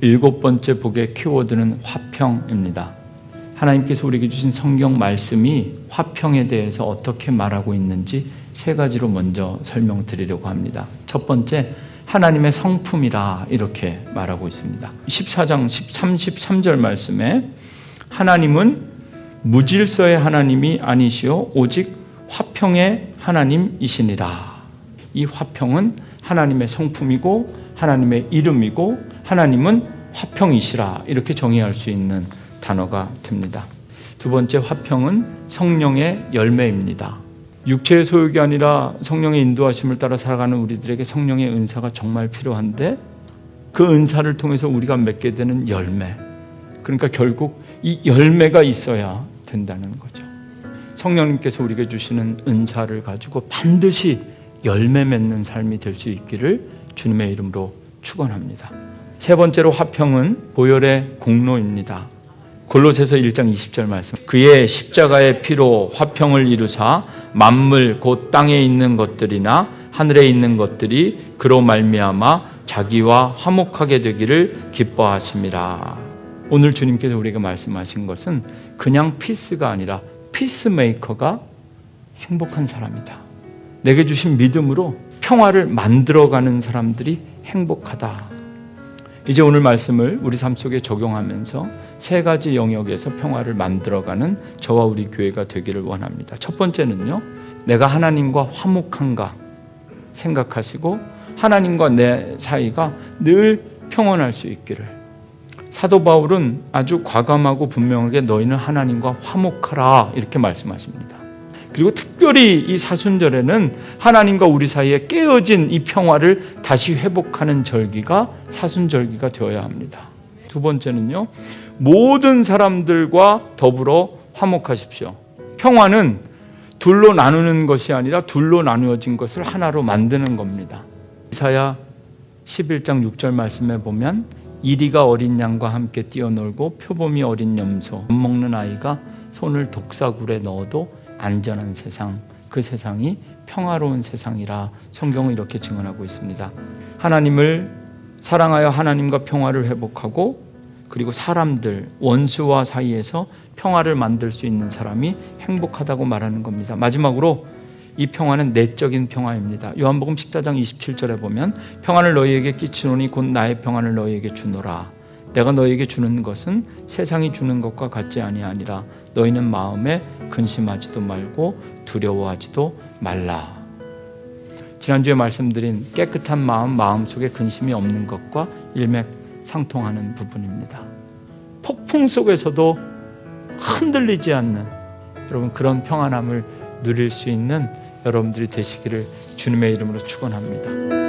일곱 번째 복의 키워드는 화평입니다. 하나님께서 우리에게 주신 성경 말씀이 화평에 대해서 어떻게 말하고 있는지 세 가지로 먼저 설명드리려고 합니다. 첫 번째, 하나님의 성품이라 이렇게 말하고 있습니다. 14장 33절 말씀에 하나님은 무질서의 하나님이 아니시오 오직 화평의 하나님이시니라. 이 화평은 하나님의 성품이고 하나님의 이름이고 하나님은 화평이시라 이렇게 정의할 수 있는 단어가 됩니다. 두 번째 화평은 성령의 열매입니다. 육체의 소욕이 아니라 성령의 인도하심을 따라 살아가는 우리들에게 성령의 은사가 정말 필요한데 그 은사를 통해서 우리가 맺게 되는 열매. 그러니까 결국 이 열매가 있어야 된다는 거죠. 성령님께서 우리에게 주시는 은사를 가지고 반드시 열매 맺는 삶이 될 수 있기를 주님의 이름으로 축원합니다. 세 번째로 화평은 보혈의 공로입니다. 골로새서 1장 20절 말씀. 그의 십자가의 피로 화평을 이루사 만물 곧 땅에 있는 것들이나 하늘에 있는 것들이 그로 말미암아 자기와 화목하게 되기를 기뻐하심이라. 오늘 주님께서 우리에게 말씀하신 것은 그냥 피스가 아니라 피스메이커가 행복한 사람이다. 내게 주신 믿음으로 평화를 만들어가는 사람들이 행복하다. 이제 오늘 말씀을 우리 삶 속에 적용하면서 세 가지 영역에서 평화를 만들어가는 저와 우리 교회가 되기를 원합니다. 첫 번째는요, 내가 하나님과 화목한가 생각하시고 하나님과 내 사이가 늘 평온할 수 있기를. 사도 바울은 아주 과감하고 분명하게 너희는 하나님과 화목하라 이렇게 말씀하십니다. 그리고 특별히 이 사순절에는 하나님과 우리 사이에 깨어진 이 평화를 다시 회복하는 절기가 사순절기가 되어야 합니다. 두 번째는요, 모든 사람들과 더불어 화목하십시오. 평화는 둘로 나누는 것이 아니라 둘로 나누어진 것을 하나로 만드는 겁니다. 이사야 11장 6절 말씀에 보면 이리가 어린 양과 함께 뛰어놀고 표범이 어린 염소 밥 먹는 아이가 손을 독사굴에 넣어도 안전한 세상 그 세상이 평화로운 세상이라 성경은 이렇게 증언하고 있습니다. 하나님을 사랑하여 하나님과 평화를 회복하고 그리고 사람들 원수와 사이에서 평화를 만들 수 있는 사람이 행복하다고 말하는 겁니다. 마지막으로 이 평화는 내적인 평화입니다. 요한복음 14장 27절에 보면 평안을 너희에게 끼치노니 곧 나의 평안을 너희에게 주노라. 내가 너희에게 주는 것은 세상이 주는 것과 같지 아니하니라. 너희는 마음에 근심하지도 말고 두려워하지도 말라. 지난주에 말씀드린 깨끗한 마음, 마음 속에 근심이 없는 것과 일맥상통하는 부분입니다. 폭풍 속에서도 흔들리지 않는 여러분 그런 평안함을 누릴 수 있는 여러분들이 되시기를 주님의 이름으로 축원합니다.